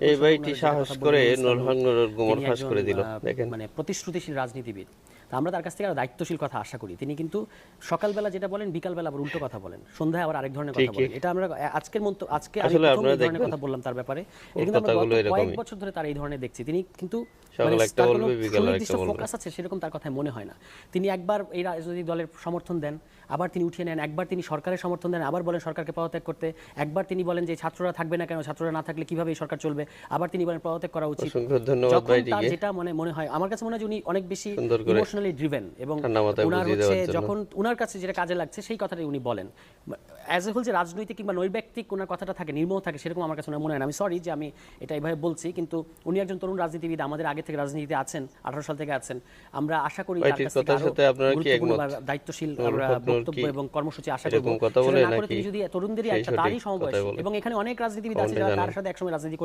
এই ভাইটি সাহস করে বললেন, নূর হক গোমর ফাঁস করে দিল। দেখেন। মানে প্রতিশ্রুতিশীল রাজনীতিবিদ। আমরা তার কাছ থেকে আরও দায়িত্বশীল কথা আশা করি। তিনি কিন্তু সকালবেলা যেটা বলেন বিকালবেলা আবার উল্টো কথা বলেন। সন্ধ্যায় আবার আরেক ধরনের কথা বলেন। এটা আমরা আজকের মন্ত আজকে আমি প্রথম এই ধরনের কথা বললাম তার ব্যাপারে। কিন্তু আমরা। কয়েক বছর ধরে তার এই ধরনের দেখছি। তিনি কিন্তু সকালে মানে সুনির্দিষ্ট ফোকাস আছে সেরকম তার কথায় মনে হয় না। তিনি একবার এই রাজনৈতিক দলের সমর্থন দেন আবার তিনি উঠিয়ে নেন একবার তিনি সরকারের সমর্থন দেন আবার বলেন সরকারকে পদত্যাগ করতে একবার তিনি বলেন যে ছাত্ররা থাকবে না কেন ছাত্ররা না থাকলে কীভাবে এই সরকার চলবে আবার তিনি বলেন পদত্যাগ করা উচিত। যখন তার যেটা মনে মনে হয় আমার কাছে মনে হয় উনি অনেক বেশি করে ইমোশনালি ড্রিভেন এবং বুঝিয়ে হচ্ছে যখন উনার কাছে যেটা কাজে লাগছে সেই কথাটাই উনি বলেন। অ্যাজ এ হোল যে রাজনৈতিক কিংবা নৈব্যক্তিক ওনার কথাটা থাকে নির্মোহ থাকে সেরকম আমার কাছে ওনার মনে হয় না। আমি সরি যে আমি এটা এইভাবে বলছি কিন্তু উনি একজন তরুণ রাজনীতিবিদ আমাদের আগে থেকে রাজনীতিতে আছেন আঠারো সাল থেকে আছেন। আমরা আশা করি দায়িত্বশীল আমরা বক্তব্য এবং কর্মসূচি আশা করব। বলে না করে তিনি যদি তরুণদেরই একটা তারই সমবয়সী এবং এখানে অনেক রাজনীতিবিদ আছে যারা তার সাথে একসময় রাজনীতি করে